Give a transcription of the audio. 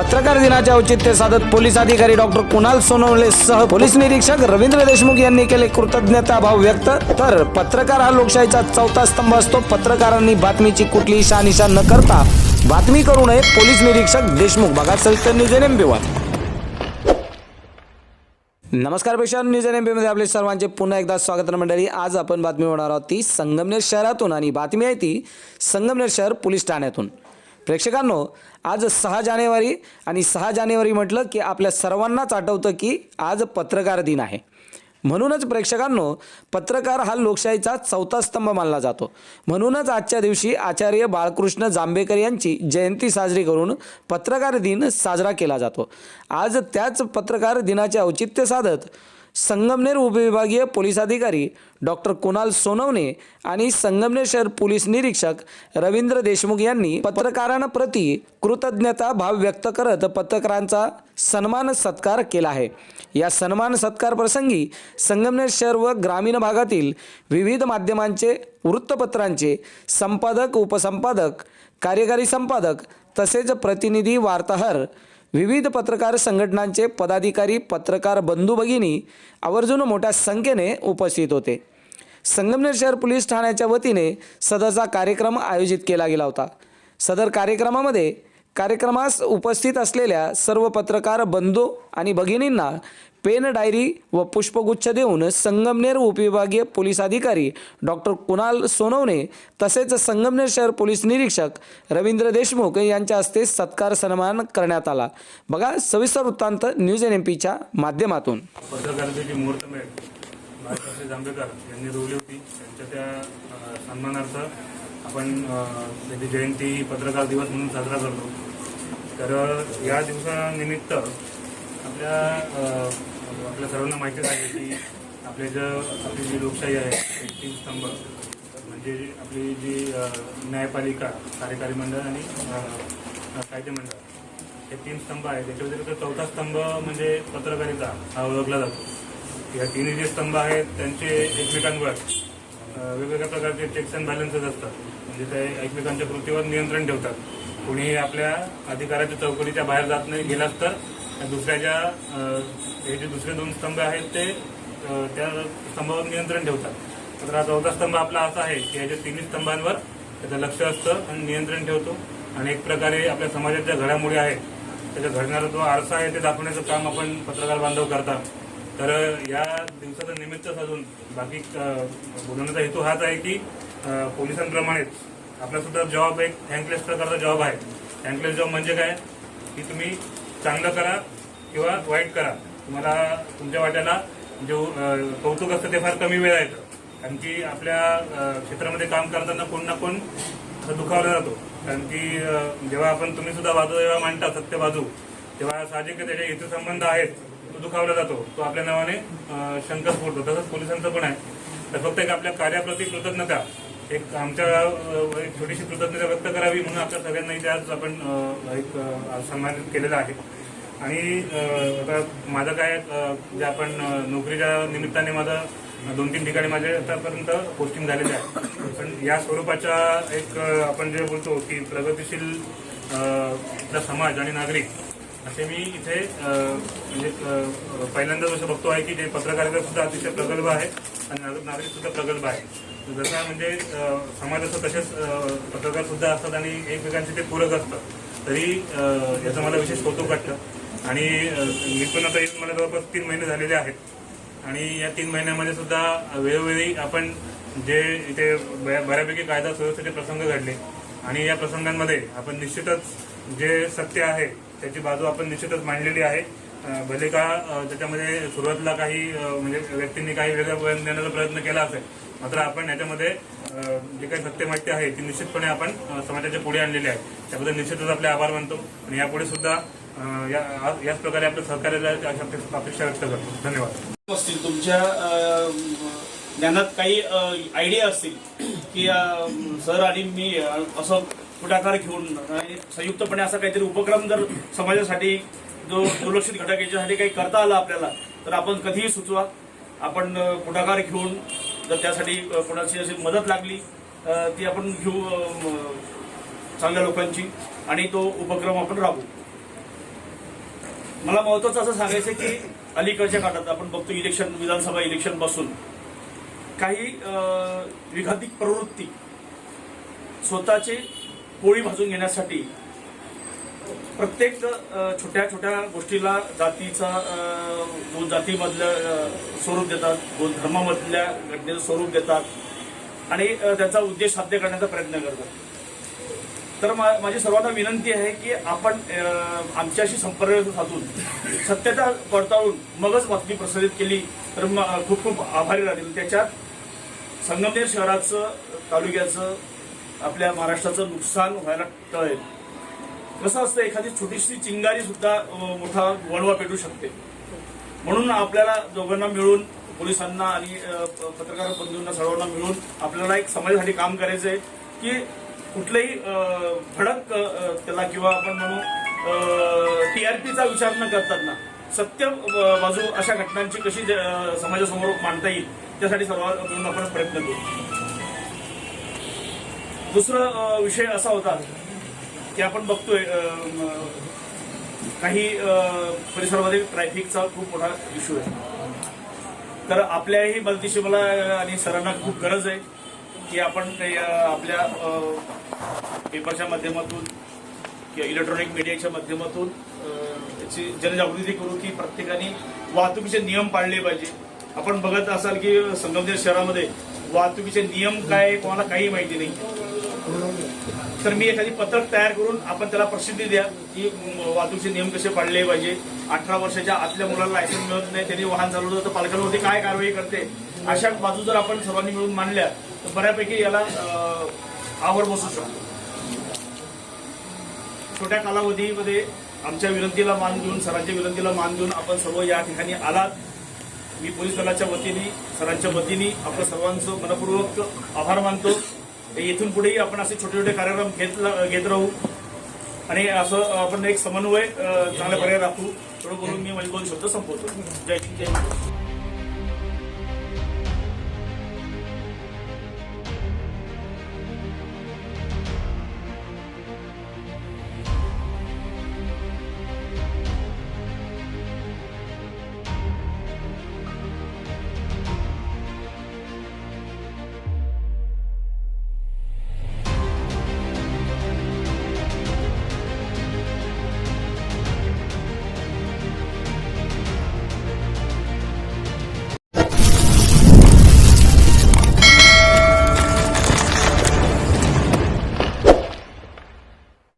पत्रकार दिनाचे औचित्य साधत पोलीस अधिकारी डॉक्टर कुणाल सोनवले सह पोलीस निरीक्षक रवींद्र देशमुख यांनी केले कृतज्ञता भाव व्यक्त. तर पत्रकार हा लोकशाहीचा चौथा स्तंभ असतो. पत्रकारांनी बातमीची कुठलीही शहानिशा न करता बातमी करू नये. पोलीस निरीक्षक देशमुख. बघा सविस्तर न्यूज एन एम नमस्कार पेशा न्यूज एन एममध्ये आपले सर्वांचे पुन्हा एकदा स्वागत मंडळी. आज आपण बातमी होणार आहोत ती संगमनेर शहरातून आणि बातमी आहे ती संगमनेर शहर पोलीस ठाण्यातून. प्रेक्षकांनो आज सहा जानेवारी आणि सहा जानेवारी म्हटलं की आपल्या सर्वांनाच आठवतं की आज पत्रकार दिन आहे. म्हणूनच प्रेक्षकांनो पत्रकार हा लोकशाहीचा चौथा स्तंभ मानला जातो. म्हणूनच आजच्या दिवशी आचार्य बाळकृष्ण जांभेकर यांची जयंती साजरी करून पत्रकार दिन साजरा केला जातो. आज त्याच पत्रकार दिनाचे औचित्य साधत संगमनेर उपविभागीय पोलीस अधिकारी डॉक्टर कुणाल सोनवणे आणि संगमनेर शहर पोलीस निरीक्षक रवींद्र देशमुख यांनी पत्रकारांप्रती कृतज्ञता भाव व्यक्त करत पत्रकारांचा सन्मान सत्कार केला आहे. या सन्मान सत्कार प्रसंगी संगमनेर शहर व ग्रामीण भागातील विविध माध्यमांचे वृत्तपत्रांचे संपादक उपसंपादक कार्यकारी संपादक तसेच प्रतिनिधी वार्ताहर विविध पत्रकार संघटनांचे पदाधिकारी पत्रकार बंधू भगिनी आवर्जून मोठ्या संख्येने उपस्थित होते. संगमनेर शहर पोलीस ठाण्याच्या वतीने सदरचा कार्यक्रम आयोजित केला गेला होता. सदर कार्यक्रमामध्ये कार्यक्रमास उपस्थित असलेल्या सर्व पत्रकार बंधू आणि भगिनींना पेन डायरी व पुष्पगुच्छ देऊन संगमनेर उपविभागीय पोलीस अधिकारी डॉक्टर कुणाल सोनवणे तसेच संगमनेर शहर पोलीस निरीक्षक रवींद्र देशमुख यांच्या हस्ते सत्कार सन्मान करण्यात आला. बघा सविस्तर वृत्तांत न्यूज एन एम पीच्या माध्यमातून. जांभेकर यांनी रोवली होती. त्यांच्या त्या सन्मानार्थ आपण त्याची जयंती पत्रकार दिवस म्हणून साजरा करतो. तर या दिवसानिमित्त आपल्या आपल्या सर्वांना माहितीच आहे की आपले जे आपली जी लोकशाही आहे एक तीन स्तंभ म्हणजे आपली जी न्यायपालिका कार्यकारी मंडळ आणि कायदे मंडळ हे तीन स्तंभ आहेत. त्याच्या व्यतिरिक्त चौथा स्तंभ म्हणजे पत्रकारिता हा ओळखला जातो. या तिन्ही जे स्तंभ आहेत त्यांचे एकमेकांवर वेगवेगळ्या प्रकारचे चेक्स अँड बॅलन्सेस असतात. म्हणजे ते एकमेकांच्या कृतीवर नियंत्रण ठेवतात. कुणीही आपल्या अधिकाराच्या चौकटीच्या बाहेर जात नाही गेलाच तर दुसऱ्याच्या हे जे दुसरे दोन स्तंभ आहेत ते त्या स्तंभावर नियंत्रण ठेवतात. तर हा चौथा स्तंभ आपला असा आहे की याच्या तिन्ही स्तंभांवर त्याचं लक्ष असतं आणि नियंत्रण ठेवतो. आणि एक प्रकारे आपल्या समाजात ज्या घडामोडी आहेत त्याच्या घडणारा जो आरसा आहे ते दाखवण्याचं काम आपण पत्रकार बांधव करतात. तर या दिवसाचं निमित्त साधून बाकी अ, बोलवण्याचा हेतू हाच आहे की पोलिसांप्रमाणेच. आपला सुद्धा जॉब एक थँकलेस प्रकारचा जॉब आहे. थँकलेस जॉब म्हणजे काय? की तुम्ही चांगलं करा किंवा वाईट करा. तुम्हाला तुमच्या वाट्याला जे कौतुक असतं ते फार कमी वेळा येतं कारण की आपल्या क्षेत्रामध्ये काम करताना कोण ना कोण दुखावला जातो. कारण की जेव्हा आपण तुम्ही सुद्धा बाजू जेव्हा मांडता सत्य बाजू तेव्हा साहजिक त्याचे हितसंबंध आहेत तो दुखावला जातो. तो आपल्या नावाने अ, फोडतो तसंच पोलिसांचं पण आहे. तर फक्त एक आपल्या कार्याप्रती कृतज्ञता. एक आमच्या एक छोटीशी कृतज्ञता व्यक्त करावी म्हणून आपल्या सगळ्यांना इथे आज आपण एक सन्मानित केलेला आहे. आणि आता माझं काय जे आपण नोकरीच्या निमित्ताने माझं दोन तीन ठिकाणी माझे आतापर्यंत पोस्टिंग झालेले आहे. पण या स्वरूपाच्या एक आपण जे बोलतो की प्रगतिशील समाज आणि नागरिक असे मी इथे म्हणजे पहिल्यांदाच पहिल्यांदा बघतो आहे की जे पत्रकारिता सुद्धा अतिशय प्रगल्भ आहे आणि नागरिक सुद्धा प्रगल्भ आहे. जसं म्हणजे समाजाचं तसेच पत्रकार सुद्धा असतात आणि एकमेकांचे ते पूरक असतात. तरी याचं मला विशेष कौतुक वाटतं. आणि मी पण आता येऊन मला जवळपास तीन महिने झालेले आहेत. आणि या तीन महिन्यामध्ये सुद्धा वेळोवेळी आपण जे इथे बऱ्या- बऱ्यापैकी कायदा सुव्यवस्थेचे प्रसंग घडले. आणि या प्रसंगांमध्ये आपण निश्चितच जे सत्य आहे त्याची बाजू आपण निश्चितच मांडलेली आहे. भले का त्याच्यामध्ये सुरुवातीला काही म्हणजे व्यक्तींनी काही वेगळं देण्याचा प्रयत्न केला असेल मात्र आपण याच्यामध्ये जे काही सत्य माहिती आहे ती निश्चितपणे आपण समाजाच्या पुढे आणलेली आहे. त्याबद्दल निश्चितच आपले आभार मानतो. आणि यापुढे सुद्धा या याच प्रकारे आपल्या सहकार्याला अपेक्षा व्यक्त करतो. धन्यवाद. असतील तुमच्या ज्ञानात काही आयडिया असतील की सर आणि मी असं पुढाकार घेऊन आणि संयुक्तपणे असा काहीतरी उपक्रम जर समाजासाठी जो दुर्लक्षित घटक याच्यासाठी काही करता आला आपल्याला तर आपण कधीही सुचवा. आपण पुढाकार घेऊन जर त्यासाठी कोणाची अशी मदत लागली ती आपण घेऊ चांगल्या लोकांची आणि तो उपक्रम आपण राबवू. मला महत्वाचं असं सांगायचं की अलीकडच्या काळात आपण बघतो इलेक्शन विधानसभा इलेक्शन बसून काही विघातिक प्रवृत्ती स्वतःची पोळी भाजून घेण्यासाठी प्रत्येक छोट्या छोट्या गोष्टीला जातीचा अं, जातीमधलं स्वरूप देतात बोध धर्मामधल्या घटनेचं स्वरूप देतात आणि त्याचा उद्देश साध्य करण्याचा प्रयत्न करतात. तर मा- माझी सर्वांना विनंती आहे की आपण आमच्याशी संपर्क साधून सत्यता पडताळून मगच बातमी प्रसारित केली तर खूप खूप आभारी राहतील. त्याच्यात संगमनेर शहराचं तालुक्याचं आपल्या महाराष्ट्राचं नुकसान व्हायला टळेल. कसं असतं एखादी छोटीशी चिंगारी सुद्धा मोठा वळवा पेटू शकते. म्हणून आपल्याला दोघांना मिळून पोलिसांना आणि पत्रकार बंधूंना सर्वांना मिळून आपल्याला एक समाजासाठी काम करायचं आहे की कुठलंही भडक त्याला किंवा आपण म्हणू टीआरपीचा विचार न करताना सत्य बाजू अशा घटनांची कशी समाजासमोर मांडता येईल त्यासाठी सर्व मिळून आपण प्रयत्न करू. दुसरा विषय असा होता की आपण बघतोय काही परिसरामध्ये ट्रॅफिकचा खूप मोठा इश्यू आहे. तर आपल्याही मदतीशी मला आणि सरांना खूप गरज आहे की आपण आपल्या पेपरच्या माध्यमातून किंवा इलेक्ट्रॉनिक मीडियाच्या माध्यमातून त्याची याची जनजागृती करू की प्रत्येकाने वाहतुकीचे नियम पाळले पाहिजे. आपण बघत असाल की संगमनेर शहरामध्ये वाहतुकीचे नियम काय कोणाला काही माहिती नाही. तर मी एखादी पत्रक तयार करून आपण त्याला प्रसिद्धी द्या. की वाहतूकचे वाहतुकीचे नियम कसे पाळले पाहिजे? अठरा वर्षाच्या आतल्या मुलाला लायसन्स मिळत नाही त्यांनी वाहन चालवलं तर पालकांवरती काय कारवाई करते? अशा बाजू जर आपण सर्वांनी मिळून मांडल्या तर बऱ्यापैकी याला आवर बसू शकतो. छोट्या कालावधीमध्ये आमच्या विनंतीला मान देऊन सरांच्या विनंतीला मान देऊन आपण सर्व या ठिकाणी आलात. मी पोलीस दलाच्या वतीने सरांच्या वतीने आपल्या सर्वांचं मनपूर्वक आभार मानतो. येथून पुढेही आपण असे छोटे छोटे कार्यक्रम घेत घेत राहू. आणि असं आपण एक समन्वय चांगल्या प्रकारे राखू. थोडं बोलून मी माझे दोन शब्द संपवतो. जय हिंद जय